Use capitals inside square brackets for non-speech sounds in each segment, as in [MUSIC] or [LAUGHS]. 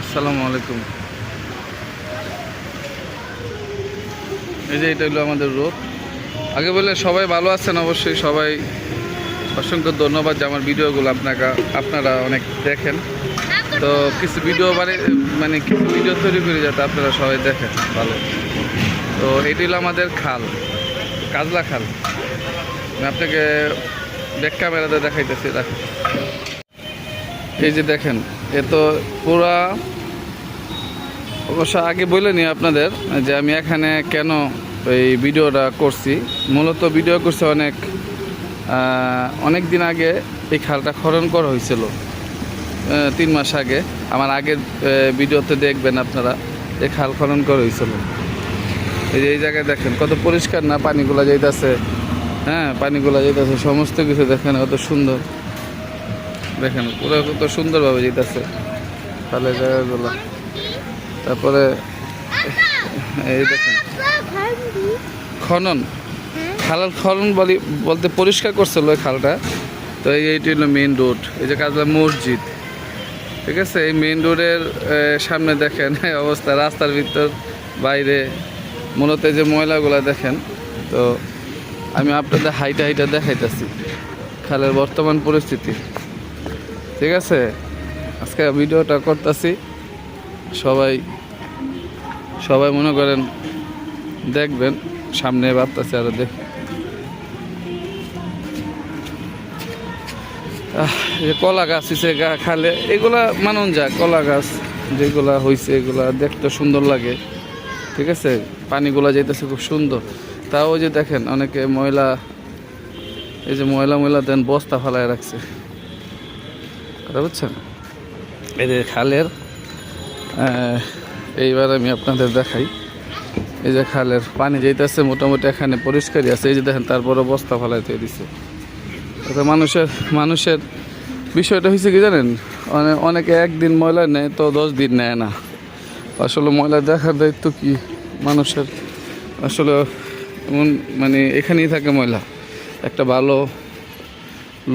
আসসালামু আলাইকুম। এই যে এটা হলো আমাদের রোড। আগে বলে সবাই ভালো আছেন অবশ্যই, সবাই অসংখ্য ধন্যবাদ যে আমার ভিডিওগুলো আপনাকে আপনারা অনেক দেখেন। তো কিছু ভিডিও মানে মানে কিছু ভিডিও তৈরি করে যাতে আপনারা সবাই দেখেন ভালো। তো এটি হলো আমাদের খাল, কাজলা খাল। আপনাকে ব্যাক ক্যামেরাতে দেখাইতেছি দেখেন এই যে দেখেন, এ তো পুরা অবশ্য আগে বলে নিই আপনাদের যে আমি এখানে কেন এই ভিডিওটা করছি। মূলত ভিডিও করছে অনেক অনেক দিন আগে এই খালটা খনন করা হয়েছিল তিন মাস আগে। আমার আগের ভিডিওতে দেখবেন আপনারা এই খাল খনন করা হয়েছিল। এই যে এই জায়গায় দেখেন, কত পরিষ্কার না পানিগুলা যাইতেছে। হ্যাঁ পানিগুলা যাইতেছে, সমস্ত কিছু দেখেন, কত সুন্দর। দেখেন, পুরো কত সুন্দরভাবে যেতেছে। খালের জায়গাগুলো তারপরে এই দেখেন, খনন। খালের খনন বলি বলতে পরিষ্কার করছিল ওই খালটা। তো এই এইটি হলো মেইন রোড এই যে কাজলা মসজিদ। ঠিক আছে? এই মেন রোডের সামনে দেখেন [LAUGHS] অবস্থা। রাস্তার ভিতর, বাইরে, মূলত যে ময়লাগুলো দেখেন। তো আমি আপনাদের হাইটা হাইটা দেখাইতেছি। খালের বর্তমান পরিস্থিতি। ঠিক আছে? আজকে ভিডিওটা করতেছি। সবাই সবাই মনে করেন দেখবেন, সামনে ভাবতেছে আরও দেখ। কলা গাছ গা খালে, এগুলা মানন যা কলা গাছ যেগুলা হয়েছে এগুলা দেখতে সুন্দর লাগে। ঠিক আছে? পানিগুলা যাইতেছে খুব সুন্দর। তাও যে দেখেন, অনেকে ময়লা, এই যে ময়লা ময়লা দেন, বস্তা ফালায় রাখছে। বুঝছেন? এই যে খালের এইবার আমি আপনাদের দেখাই। এই যে খালের পানি যাইতেছে, মোটামুটি এখানে পরিষ্কারই আছে। এই যে দেখেন তারপরে বস্তা ফালাইতে দিছে। এটা মানুষের মানুষের বিষয়টা হয়েছে কি জানেন? অনে- অনেকে একদিন ময়লা নেয়, তো দশ দিন নেয় না। আসলে ময়লা দেখার দায়িত্ব কি মানুষের? আসলে এমন মানে এখানেই থাকে ময়লা। একটা ভালো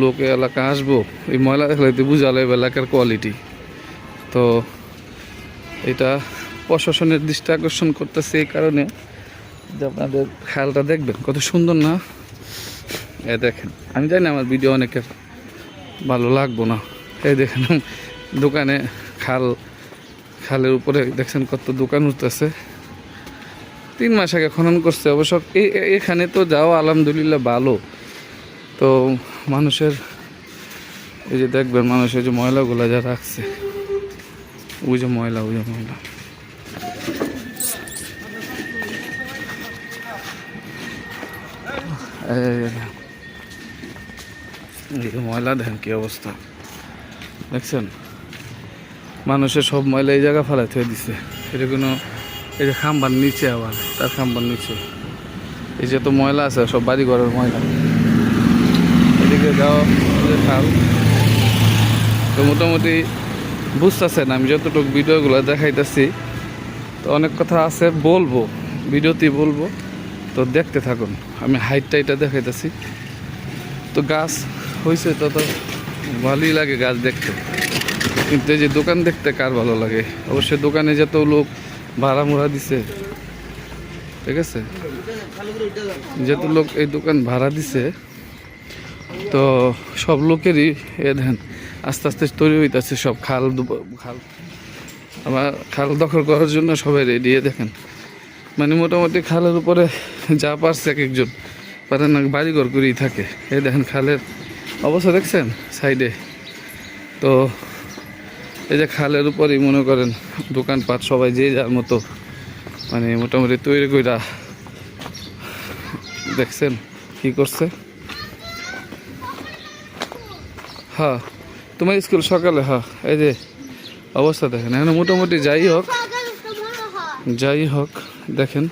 লোক এলাকা আসব, এই ময়লা দেখলে তো বুঝা এলাকার কোয়ালিটি তো এটা প্রশাসনের দৃষ্টি আকর্ষণ করতেছে এই কারণে যে আপনাদের খেয়ালটা দেখবেন, কত সুন্দর না? এ দেখেন, আমি জানি আমার ভিডিও অনেকের ভালো লাগবো না। এই দেখেন, দোকানে খাল, খালের উপরে দেখছেন কত দোকান উঠতেছে। তিন মাস আগে খনন করছে, অবশ্য এখানে তো যাও আলহামদুলিল্লাহ ভালো। তো মানুষের, এই যে দেখবেন মানুষের যে ময়লাগুলো যা রাখছে। ওই যে ময়লা, ওই যে ময়লা। এই ময়লা, দেখেন কি অবস্থা। দেখছেন? মানুষের সব ময়লা এই জায়গা ফেলাতে দিছে। এটা কোনো, এই যে খাম্বার নিচে আবার, তার খাম্বার নিচে। এই যে তো ময়লা আছে, সব বাড়ি ঘরের ময়লা। এদিকে যাও যে খাল তো মোটামুটি বুঝতেছেন আমি যতটুকু ভিডিওগুলো দেখাইতেছি, তো অনেক কথা আছে, বলব, ভিডিওতে বলব। তো দেখতে থাকুন, আমি হাইটটা এটা দেখাইতেছি। তো গাছ হয়েছে তো তো ভালোই লাগে গাছ দেখতে। কিন্তু যে দোকান দেখতে কার ভালো লাগে? অবশ্যই দোকানে যত লোক ভাড়া মোড়া দিছে, ঠিক আছে? যত লোক এই দোকান ভাড়া দিছে তো সব লোকেরই, এ দেন আস্তে আস্তে তৈরি হইতেছে সব খাল খাল। আবার খাল দখল করার জন্য সবাই রেডি দেখেন। মানে মোটামুটি খালের উপরে যা পারছে এক একজন, পারে না, বাড়িঘর করেই থাকে। এ দেখেন খালের অবস্থা দেখছেন সাইডে? তো এই যে খালের উপরেই মনে করেন দোকানপাট, সবাই যে যার মতো মানে মোটামুটি তৈরি কইরা দেখছেন কি করছে? হ্যাঁ তোমার স্কুল সকালে হ্যাঁ এই যে অবস্থা দেখেন। এখানে মোটামুটি যাই হোক যাই হোক, দেখেন।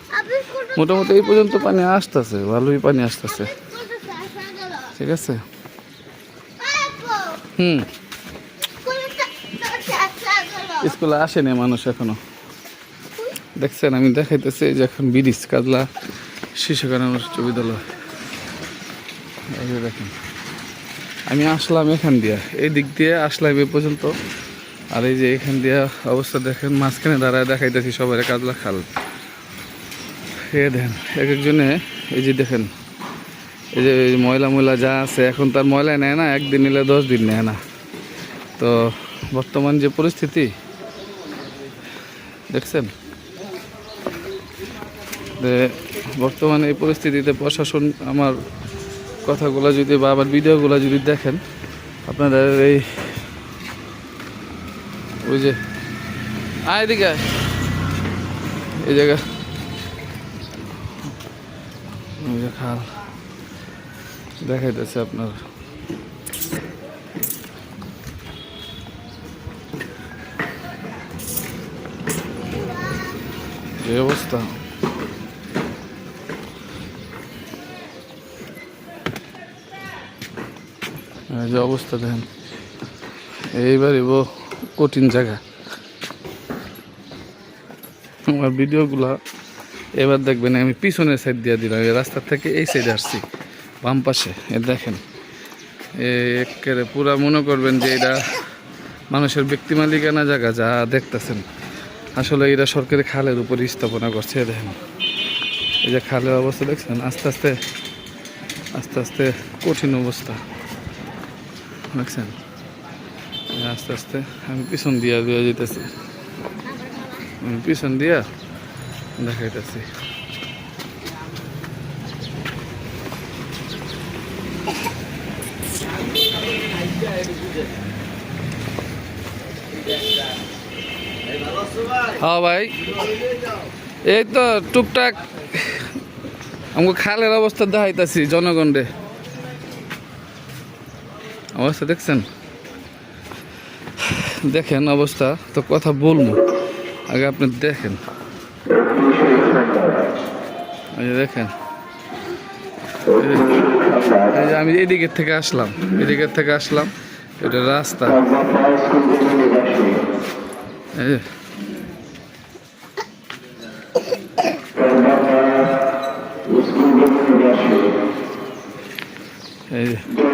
মোটামুটি এই পর্যন্ত পানি আসতেছে, ভালোই পানি আসতেছে। ঠিক আছে? হুম। স্কুলে আসেনি মানুষ এখনও। দেখছেন, আমি দেখাইতেছি যে এখন ব্রিজ, কাজলা শিশু কারণ বিদ্যালয় দেখেন। আমি আসলাম এখান দিয়ে। এই দিক দিয়ে আসলাম এ পর্যন্ত। আর এই যে এখান দিয়ে অবস্থা দেখেন, মাঝখানে দাঁড়ায় দেখাইতেছি সবাই কাজলা খাল। এ দেখেন, এক একজনে, এই যে দেখেন, এই যে ময়লা ময়লা যা আছে, এখন তার ময়লা নেয় না, একদিন নিলে দশ দিন নেয় না। তো বর্তমান যে পরিস্থিতি, দেখছেন? বর্তমানে এই পরিস্থিতিতে প্রশাসন আমার কথাগুলো যদি বা আমার ভিডিওগুলো যদি দেখেন, আপনাদের এই ওই যে, আয় এই জায়গা। খাল। দেখাইতেছে আপনার। যে অবস্থা। যে অবস্থা দেখেন। এইবারই বো কঠিন জায়গা। আমার ভিডিওগুলো এবার দেখবেন, আমি পিছনের সাইড দিয়ে দিলাম, এই রাস্তা থেকে এই সাইডে আসছি, বাম পাশে এ দেখেন। একেবারে পুরা মনে করবেন যে এটা মানুষের ব্যক্তি মালিকানা জায়গা, যা দেখতেছেন। আসলে এটা সরকারি খালের উপর স্থাপনা করছে দেখেন। এই যে খালের অবস্থা দেখছেন, আস্তে আস্তে আস্তে আস্তে কঠিন অবস্থা। দেখছেন আস্তে আস্তে আমি পিছন দিয়া দিয়ে যেতেছি আমি পিছন দিয়া দেখাইতেছি। হ্যাঁ ভাই, এই তো টুকটাক আমাকে খালের অবস্থা দেখাইতেছি জনগণরে। অবস্থা দেখছেন? দেখেন অবস্থা, তো কথা বলব। আগে আপনি দেখেন। দেখেন। আমি এদিকের থেকে আসলাম, এদিকের থেকে আসলাম। এটা রাস্তা। এই যে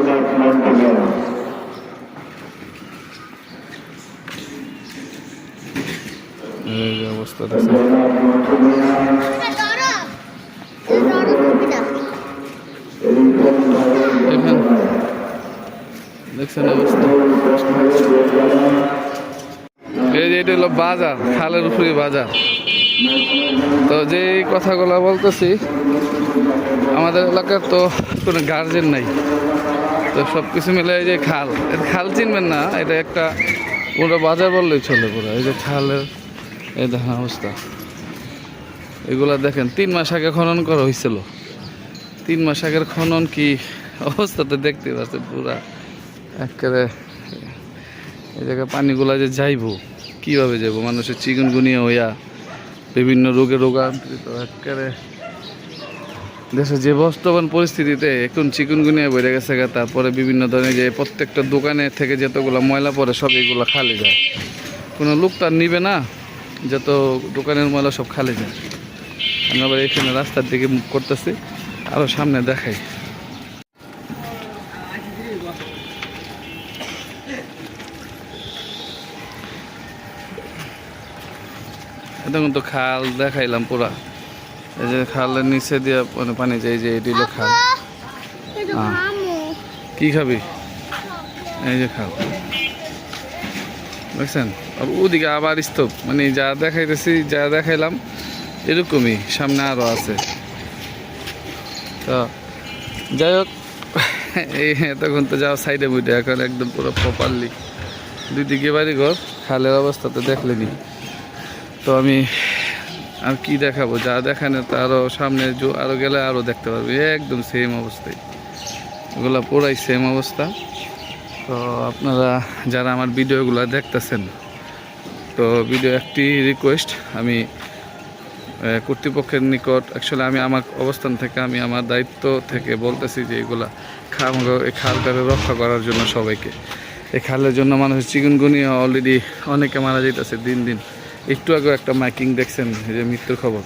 এটা হলো বাজার খালের উপরে বাজার তো যে কথাগুলো বলতেছি, আমাদের এলাকার তো কোনো গার্জেন নাই। তো সব কিছু মিলে এই যে খাল। খাল চিনবেন না, এটা একটা পুরো বাজার বললেই চলে পুরো। এই যে খালের, এই দেখেন অবস্থা। এগুলা দেখেন, তিন মাস আগে খনন করা হয়েছিল তিন মাস আগের খনন কি অবস্থাতে দেখতে পাচ্ছেন পুরা। একেবারে এই জায়গায় পানিগুলা যে যাইব, কীভাবে যাইব? মানুষের চিকুনগুনিয়া হইয়া বিভিন্ন রোগে রোগান্তরিত একেবারে দেশের যে বর্তমান পরিস্থিতিতে এখন চিকুনগুনিয়া বেড়ে গেছে গা, তারপরে বিভিন্ন ধরনের যে প্রত্যেকটা দোকানে থেকে যতগুলো ময়লা পড়ে সব এগুলো খালি যায়। কোনো লোক তার নিবে না যত দোকানের ময়লা সব খালি যায়। আমি আবার এখানে রাস্তার দিকে মুখ করতেছি আরও সামনে দেখাই। এখন তো খাল দেখাইলাম পুরা। এই যে খালের নিচে দিয়ে মানে পানি যায় যে এটি হলো খাল। কি খাবি? এই যে খাল। দেখছেন? ওদিকে আবার স্তূপ। মানে যা দেখাইতেছি যা দেখাইলাম এরকমই। সামনে আরও আছে। তো যাই হোক এই তখন তো যাও সাইডে বুঝে এখন একদম পুরো প্রপারলি দুই দিকে বাড়ি ঘর খালের অবস্থা তো দেখলেনি তো আমি আর কি দেখাবো? যা দেখানো, তো আরও সামনে আরও গেলে আরও দেখতে পারবি। একদম সেম অবস্থায় এগুলো পুরাই সেম অবস্থা। তো আপনারা যারা আমার ভিডিওগুলো দেখতেছেন, তো ভিডিও একটি রিকোয়েস্ট আমি কর্তৃপক্ষের নিকট অ্যাকচুয়ালি আমি আমার অবস্থান থেকে, আমি আমার দায়িত্ব থেকে বলতেছি যে এগুলা খাল খালটাকে রক্ষা করার জন্য সবাইকে। এই খালের জন্য মানুষের চিকুনগুনিয়া অলরেডি অনেকে মারা যাইতেছে দিন দিন। একটু আগে একটা মাইকিং দেখছেন, এই যে মৃত্যুর খবর।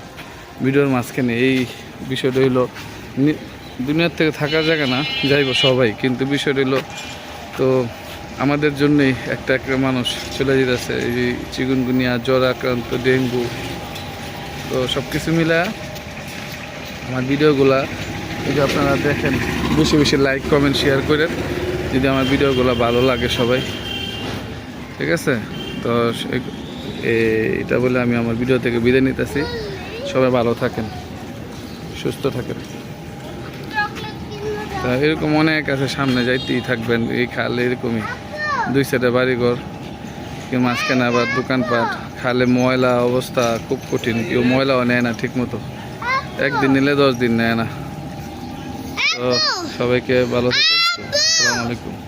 ভিডিওর মাঝখানে এই বিষয়টা হইল দুনিয়ার থেকে থাকার জায়গা না, যাইব সবাই, কিন্তু বিষয়টা হইল, তো আমাদের জন্যই একটা একটা মানুষ চলে যেতেছে, এই চিকুনগুনিয়া, জ্বর আক্রান্ত, ডেঙ্গু, তো সব কিছু মিলা আমার ভিডিওগুলা যদি আপনারা দেখেন, বেশি বেশি লাইক কমেন্ট শেয়ার করেন, যদি আমার ভিডিওগুলো ভালো লাগে সবাই। ঠিক আছে? তো এটা বলে আমি আমার ভিডিও থেকে বিদায় নিতেছি। সবাই ভালো থাকেন, সুস্থ থাকেন। তা এরকম অনেক আছে, সামনে যাইতেই থাকবেন, এই খালে এরকমই। দুই সাইডে বাড়িঘর, কেউ মাঝখানে আবার দোকানপাট, খালে ময়লা অবস্থা খুব কঠিন, কেউ ময়লাও নেয় না ঠিক মতো একদিন নিলে দশ দিন নেয় না। তো সবাইকে ভালো থাকেন। আসসালামু আলাইকুম।